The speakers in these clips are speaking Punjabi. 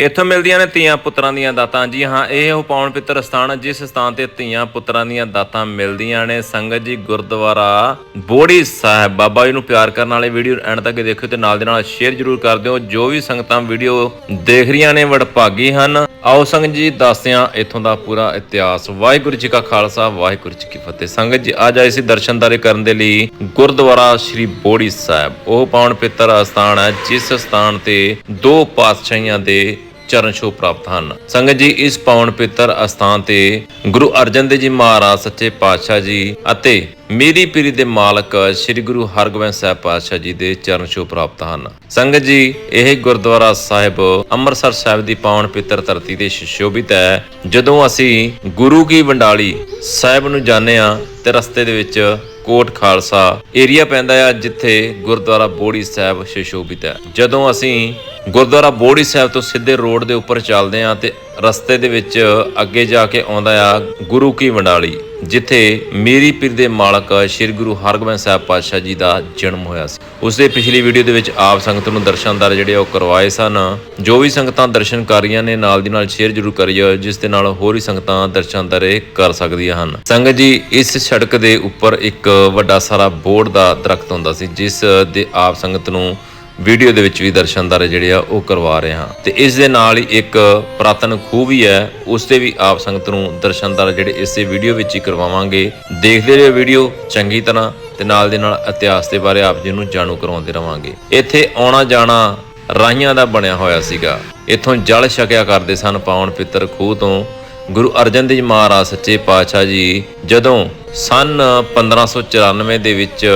ਇੱਥੋਂ ਮਿਲਦੀਆਂ ਨੇ ਧੀਆਂ ਪੁੱਤਰਾਂ ਦੀਆਂ ਦਾਤਾਂ। ਜੀ ਹਾਂ, ਇਹ ਉਹ ਪਾਉਣ ਪਿੱਤਰ ਸਥਾਨ ਜਿਸ ਸਥਾਨ ਤੇ ਧੀਆਂ ਪੁੱਤਰਾਂ ਦੀਆਂ ਦਾਤਾਂ ਮਿਲਦੀਆਂ ਨੇ। ਸੰਗਤ ਜੀ, ਗੁਰਦੁਆਰਾ ਬੋੜੀ ਸਾਹਿਬ। ਬਾਬਾ ਜੀ ਨੂੰ ਪਿਆਰ ਕਰਨ ਵਾਲੇ ਵੀਡੀਓ ਐਂਡ ਤੱਕ ਦੇਖਿਓ ਤੇ ਨਾਲ ਦੇ ਨਾਲ ਸ਼ੇਅਰ ਜਰੂਰ ਕਰ ਦਿਓ। ਜੋ ਵੀ ਸੰਗਤਾਂ ਵੀਡੀਓ ਦੇਖ ਰਹੀਆਂ ਨੇ, ਵਡਭਾਗੀ ਹਨ, ਆਓ ਸੰਗਤ ਜੀ ਦੱਸਦੇ ਹਾਂ ਇੱਥੋਂ ਦਾ ਪੂਰਾ ਇਤਿਹਾਸ। ਵਾਹਿਗੁਰੂ ਜੀ ਕਾ ਖਾਲਸਾ, ਵਾਹਿਗੁਰੂ ਜੀ ਕੀ ਫਤਿਹ। ਸੰਗਤ ਜੀ, ਅੱਜ ਆਏ ਸੀ ਦਰਸ਼ਨਦਾਰੇ ਕਰਨ ਦੇ ਲਈ ਗੁਰਦੁਆਰਾ ਸ੍ਰੀ ਬੋੜੀ ਸਾਹਿਬ। ਉਹ ਪਾਉਣ ਪਿੱਤਰ ਸਥਾਨ ਹੈ, ਜਿਸ ਸਥਾਨ ਤੇ ਦੋ ਪਾਤਸ਼ਾਹੀਆਂ ਦੇ ਚਰਨ ਛੋਹ ਪ੍ਰਾਪਤ ਹਨ। ਸੰਗਤ ਜੀ, ਇਸ ਪਾਵਨ ਪਿੱਤਰ ਅਸਥਾਨ ਤੇ ਗੁਰੂ ਅਰਜਨ ਦੇਵ ਜੀ ਮਹਾਰਾਜ, ਸੱਚੇ ਪਾਤਸ਼ਾਹ ਜੀ ਅਤੇ ਮੇਰੀ ਪੀਰੀ ਦੇ ਮਾਲਕ ਸ੍ਰੀ ਗੁਰੂ ਹਰਗੋਬਿੰਦ ਸਾਹਿਬ ਪਾਤਸ਼ਾਹ ਜੀ ਦੇ ਚਰਨ ਛੋਹ ਪ੍ਰਾਪਤ ਹਨ। ਸੰਗਤ ਜੀ, ਇਹ ਗੁਰਦੁਆਰਾ ਸਾਹਿਬ ਅੰਮ੍ਰਿਤਸਰ ਸਾਹਿਬ ਦੀ ਪਾਵਨ ਪਿੱਤਰ ਧਰਤੀ ਤੇ ਸ਼ੋਭਿਤ ਹੈ। ਜਦੋਂ ਅਸੀਂ ਗੁਰੂ ਕੀ ਵੰਡਾਲੀ ਸਾਹਿਬ ਨੂੰ ਜਾਂਦੇ ਆ ਤੇ ਰਸਤੇ ਦੇ ਵਿੱਚ ਕੋਟ ਖਾਲਸਾ ਏਰੀਆ ਪੈਂਦਾ ਆ, ਜਿੱਥੇ ਗੁਰਦੁਆਰਾ ਬੋੜੀ ਸਾਹਿਬ ਸ਼ਿਸ਼ੋਭਿਤ ਹੈ। ਜਦੋਂ ਅਸੀਂ ਗੁਰਦੁਆਰਾ ਬੋੜੀ ਸਾਹਿਬ ਤੋਂ ਸਿੱਧੇ ਰੋਡ ਦੇ ਉੱਪਰ ਚੱਲਦੇ ਆ ਤੇ ਰਸਤੇ ਦੇ ਵਿੱਚ ਅੱਗੇ ਜਾ ਕੇ ਆਉਂਦਾ ਆ ਗੁਰੂ ਕੀ ਵੰਡਾਲੀ, ਜਿੱਥੇ ਮੇਰੀ ਪੀਰ ਦੇ ਮਾਲਕ ਸ੍ਰੀ ਗੁਰੂ ਹਰਗੋਬਿੰਦ ਸਾਹਿਬ ਪਾਤਸ਼ਾਹ ਜੀ ਦਾ ਜਨਮ ਹੋਇਆ ਸੀ। ਉਸ ਦੇ ਪਿਛਲੀ ਵੀਡੀਓ ਦੇ ਵਿੱਚ ਆਪ ਸੰਗਤ ਨੂੰ ਦਰਸ਼ਨਦਾਰ ਜਿਹੜੇ ਉਹ ਕਰਵਾਏ ਸਨ। ਜੋ ਵੀ ਸੰਗਤਾਂ ਦਰਸ਼ਨ ਕਰ ਰਹੀਆਂ ਨੇ ਨਾਲ ਦੀ ਨਾਲ ਸ਼ੇਅਰ ਜ਼ਰੂਰ ਕਰਿਓ, ਜਿਸ ਦੇ ਨਾਲ ਹੋਰ ਹੀ ਸੰਗਤਾਂ ਦਰਸ਼ਨਦਾਰੇ ਕਰ ਸਕਦੀਆਂ ਹਨ। ਸੰਗਤ ਜੀ, ਇਸ ਸੜਕ ਦੇ ਉੱਪਰ ਇੱਕ ਵੱਡਾ ਸਾਰਾ ਬੋਰਡ ਦਾ ਦਰਖਤ ਹੁੰਦਾ ਸੀ, ਜਿਸ ਦੇ ਆਪ ਸੰਗਤ ਨੂੰ ਵੀਡੀਓ ਦੇ ਵਿੱਚ ਵੀ ਦਰਸ਼ਨਦਾਰੇ ਜਿਹੜੇ ਆ ਉਹ ਕਰਵਾ ਰਹੇ ਹਾਂ। ਤੇ ਇਸ ਦੇ ਨਾਲ ਹੀ ਇੱਕ ਪ੍ਰਾਤਨ ਖੂਹ ਵੀ ਹੈ, ਉਸ ਤੇ ਵੀ ਆਪ ਸੰਗਤ ਨੂੰ ਦਰਸ਼ਨਦਾਰ ਜਿਹੜੇ ਇਸੇ ਵੀਡੀਓ ਵਿੱਚ ਹੀ ਕਰਵਾਵਾਂਗੇ। ਦੇਖਦੇ ਰਹੋ ਵੀਡੀਓ ਚੰਗੀ ਤਰ੍ਹਾਂ ਤੇ ਨਾਲ ਦੇ ਨਾਲ ਇਤਿਹਾਸ ਦੇ ਬਾਰੇ ਆਪ ਜੀ ਨੂੰ ਜਾਣੂ ਕਰਵਾਉਂਦੇ ਰਵਾਂਗੇ। ਇੱਥੇ ਆਉਣਾ ਜਾਣਾ ਰਾਹੀਆਂ ਦਾ ਬਣਿਆ ਹੋਇਆ ਸੀਗਾ। ਇੱਥੋਂ ਜਲ ਛਕਿਆ ਕਰਦੇ ਸਨ ਪਾਵਨ ਪਿੱਤਰ ਖੂਹ ਤੋਂ। ਗੁਰੂ ਅਰਜਨ ਦੇਵ ਮਹਾਰਾਜ ਸੱਚੇ ਪਾਤਸ਼ਾਹ ਜੀ, ਜਦੋਂ ਸਨ 1594 ਦੇ ਵਿੱਚ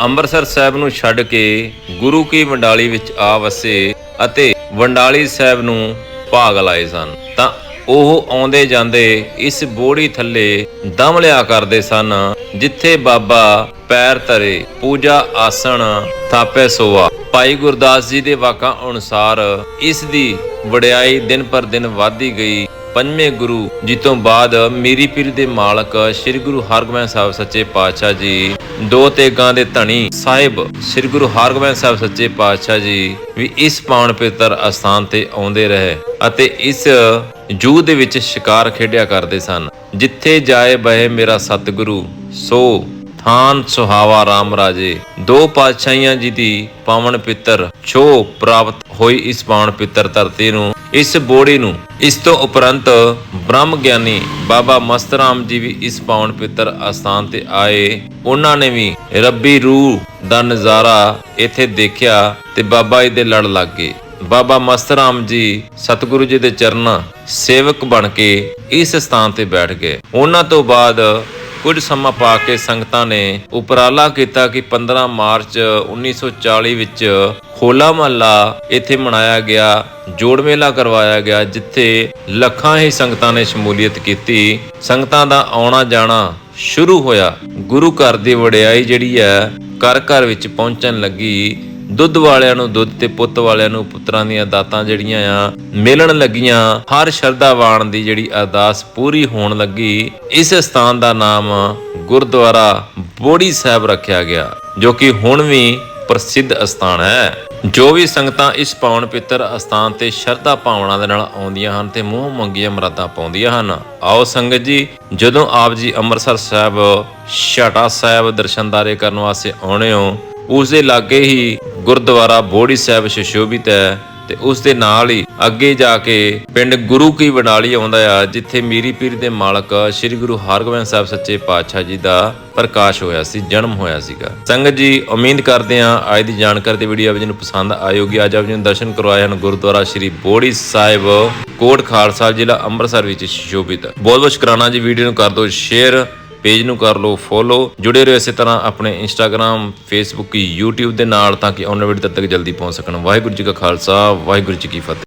ਅੰਮ੍ਰਿਤਸਰ ਸਾਹਿਬ ਨੂੰ ਛੱਡ ਕੇ ਗੁਰੂ ਕੀ ਵੰਡਾਲੀ ਵਿੱਚ ਆ ਵਸੇ ਅਤੇ ਵੰਡਾਲੀ ਸਾਹਿਬ ਨੂੰ ਭਾਗ ਲਾਏ ਸਨ, ਤਾਂ ਉਹ ਆਉਂਦੇ ਜਾਂਦੇ ਇਸ ਬੋੜੀ ਥੱਲੇ ਦਮ ਲਿਆ ਕਰਦੇ ਸਨ, ਜਿੱਥੇ ਬਾਬਾ ਪੈਰ ਧਰੇ, ਪੂਜਾ ਆਸਣ ਥਾਪੇ ਸੋਵਾ ਭਾਈ ਗੁਰਦਾਸ ਜੀ ਦੇ ਵਾਕਾਂ ਅਨੁਸਾਰ ਇਸ ਦੀ ਵਡਿਆਈ ਦਿਨ ਪਰ ਦਿਨ ਵਧਦੀ ਗਈ। ਪੰਜਵੇਂ ਗੁਰੂ, ਜੀ ਤੋਂ ਬਾਅਦ ਮੀਰੀ ਪੀਰ ਦੇ ਮਾਲਕ ਸ੍ਰੀ ਗੁਰੂ ਹਰਗੋਬਿੰਦ ਸਾਹਿਬ ਸੱਚੇ ਪਾਤਸ਼ਾਹ ਜੀ, ਦੋ ਤੇਗਾਂ ਦੇ ਧਣੀ ਸਾਹਿਬ ਸ੍ਰੀ ਗੁਰੂ ਹਰਗੋਬਿੰਦ ਸਾਹਿਬ ਸੱਚੇ ਪਾਤਸ਼ਾਹ ਜੀ ਵੀ ਇਸ ਪਾਵਨ ਪਵਿੱਤਰ ਅਸਥਾਨ ਤੇ ਆਉਂਦੇ ਰਹੇ ਅਤੇ ਇਸ ਜੂ ਦੇ ਵਿੱਚ ਸ਼ਿਕਾਰ ਖੇਡਿਆ ਕਰਦੇ ਸਨ। ਜਿੱਥੇ ਜਾਏ ਬਹਿ ਮੇਰਾ ਸਤਿਗੁਰੂ, ਸੋ ਥਾਨ ਸੁਹਾਵਾ RAM ਰਾਜੇ, ਦੋ ਪਾਤਸ਼ਾਹੀਆਂ ਜੀ ਦੀ ਪਾਵਨ ਪਿੱਤਰ ਛੋ ਪ੍ਰਾਪਤ ਹੋਈ ਇਸ ਪਾਵਨ ਪਿੱਤਰ ਧਰਤੀ ਨੂੰ, ਇਸ ਬੋੜੀ ਨੂੰ। ਇਸ ਤੋਂ ਉਪਰੰਤ ਬ੍ਰਹਮ ਗਿਆਨੀ ਬਾਬਾ ਮਸਤਰਾਮ ਜੀ ਵੀ ਇਸ ਪਾਵਨ ਪਿੱਤਰ ਅਸਥਾਨ ਤੇ ਆਏ। ਉਹਨਾਂ ਨੇ ਵੀ ਰੱਬੀ ਰੂਹ ਦਾ ਨਜ਼ਾਰਾ ਇੱਥੇ ਦੇਖਿਆ ਤੇ ਬਾਬਾ ਜੀ ਦੇ ਲੜ ਲੱਗ ਗਏ। ਬਾਬਾ ਮਸਤ ਰਾਮ ਜੀ ਸਤਿਗੁਰੂ ਜੀ ਦੇ ਚਰਨਾਂ ਸੇਵਕ ਬਣ ਕੇ ਇਸ ਸਥਾਨ ਤੇ ਬੈਠ ਗਏ। ਉਹਨਾਂ ਤੋਂ ਬਾਅਦ ਕੁਝ ਸਮਾਂ ਪਾ ਕੇ ਸੰਗਤਾਂ ਨੇ ਉਪਰਾਲਾ ਕੀਤਾ ਕਿ 15 ਮਾਰਚ 1940 ਵਿੱਚ ਹੋਲਾ ਮਹੱਲਾ ਇੱਥੇ ਮਨਾਇਆ ਗਿਆ, ਜੋੜ ਮੇਲਾ ਕਰਵਾਇਆ ਗਿਆ, ਜਿੱਥੇ ਲੱਖਾਂ ਹੀ ਸੰਗਤਾਂ ਨੇ ਸ਼ਮੂਲੀਅਤ ਕੀਤੀ। ਸੰਗਤਾਂ ਦਾ ਆਉਣਾ ਜਾਣਾ ਸ਼ੁਰੂ ਹੋਇਆ। ਗੁਰੂ ਘਰ ਦੀ ਵਡਿਆਈ ਜਿਹੜੀ ਹੈ ਘਰ ਘਰ ਵਿੱਚ ਪਹੁੰਚਣ ਲੱਗੀ। ਦੁੱਧ ਵਾਲਿਆਂ ਨੂੰ ਦੁੱਧ ਤੇ ਪੁੱਤ ਵਾਲਿਆਂ ਨੂੰ ਪੁੱਤਰਾਂ ਦੀਆਂ ਦਾਤਾਂ ਜਿਹੜੀਆਂ ਆ, ਮਿਲਣ ਲੱਗੀਆਂ। ਹਰ ਸ਼ਰਧਾਵਾਨ ਦੀ ਜਿਹੜੀ ਅਰਦਾਸ ਪੂਰੀ ਹੋਣ ਲੱਗੀ, ਇਸ ਸਥਾਨ ਦਾ ਨਾਮ ਗੁਰਦੁਆਰਾ ਬੋੜੀ ਸਾਹਿਬ ਰੱਖਿਆ ਗਿਆ, ਜੋ ਕਿ ਹੁਣ ਵੀ ਪ੍ਰਸਿੱਧ ਅਸਥਾਨ ਹੈ। ਜੋ ਵੀ ਸੰਗਤਾਂ ਇਸ ਪਾਵਨ ਪਿੱਤਰ ਅਸਥਾਨ ਤੇ ਸ਼ਰਧਾ ਭਾਵਨਾ ਦੇ ਨਾਲ ਆਉਂਦੀਆਂ ਹਨ ਤੇ ਮੂੰਹ ਮੰਗੀਆਂ ਮਰਾਦਾਂ ਪਾਉਂਦੀਆਂ ਹਨ, ਆਓ ਸੰਗਤ ਜੀ, ਜਦੋਂ ਆਪ ਜੀ ਅੰਮ੍ਰਿਤਸਰ ਸਾਹਿਬ, ਛਟਾ ਸਾਹਿਬ ਦਰਸ਼ਨਦਾਰੇ ਕਰਨ ਵਾਸਤੇ ਆਉਣੇ ਹੋ ਉਸ ਦੇ ਲਾਗੇ ਹੀ ਗੁਰਦੁਆਰਾ ਬੋੜੀ ਸਾਹਿਬ ਸ਼ਿਸ਼ੋਭਿਤ ਹੈ ਤੇ ਉਸ ਦੇ ਨਾਲ ਹੀ ਅੱਗੇ ਜਾ ਕੇ ਪਿੰਡ ਗੁਰੂ ਕੀ ਵਡਾਲੀ ਆਉਂਦਾ ਆ, ਜਿੱਥੇ ਮੀਰੀ ਪੀਰ ਦੇ ਮਾਲਕ ਸ੍ਰੀ ਗੁਰੂ ਹਰਗੋਬਿੰਦ ਸਾਹਿਬ ਸੱਚੇ ਪਾਤਸ਼ਾਹ ਜੀ ਦਾ ਪ੍ਰਕਾਸ਼ ਹੋਇਆ ਸੀ, ਜਨਮ ਹੋਇਆ ਸੀਗਾ। ਸੰਗਤ ਜੀ, ਉਮੀਦ ਕਰਦੇ ਆ ਅੱਜ ਦੀ ਜਾਣਕਾਰੀ ਦੀ ਵੀਡੀਓ ਆਪ ਜੀ ਨੂੰ ਪਸੰਦ ਆਈ ਹੋਗੀ ਅੱਜ ਆਪ ਜੀ ਨੂੰ ਦਰਸ਼ਨ ਕਰਵਾਏ ਹਨ ਗੁਰਦੁਆਰਾ ਸ੍ਰੀ ਬੋੜੀ ਸਾਹਿਬ, ਕੋਟ ਖਾਲਸਾ ਜ਼ਿਲ੍ਹਾ ਅੰਮ੍ਰਿਤਸਰ ਵਿੱਚ ਸ਼ਿਸ਼ੋਭਿਤ ਬਹੁਤ ਬਹੁਤ ਸ਼ੁਕਰਾਨਾ ਜੀ ਵੀਡੀਓ ਨੂੰ ਕਰ ਦਿਓ ਸ਼ੇਅਰ ਪੇਜ ਨੂੰ ਕਰ ਲਓ ਫੋਲੋ ਜੁੜੇ ਰਹੋ ਇਸੇ ਤਰ੍ਹਾਂ ਆਪਣੇ ਇੰਸਟਾਗ੍ਰam ਫੇਸਬੁੱਕ YouTube ਦੇ ਨਾਲ ਤਾਂ ਕਿ ਆਉਣ ਵਾਲੀ ਵੀਡੀਓ ਤੱਕ ਜਲਦੀ ਪਹੁੰਚ ਸਕਣ। ਵਾਹਿਗੁਰੂ ਜੀ ਕਾ ਖਾਲਸਾ, ਵਾਹਿਗੁਰੂ ਜੀ ਕੀ ਫਤਿਹ।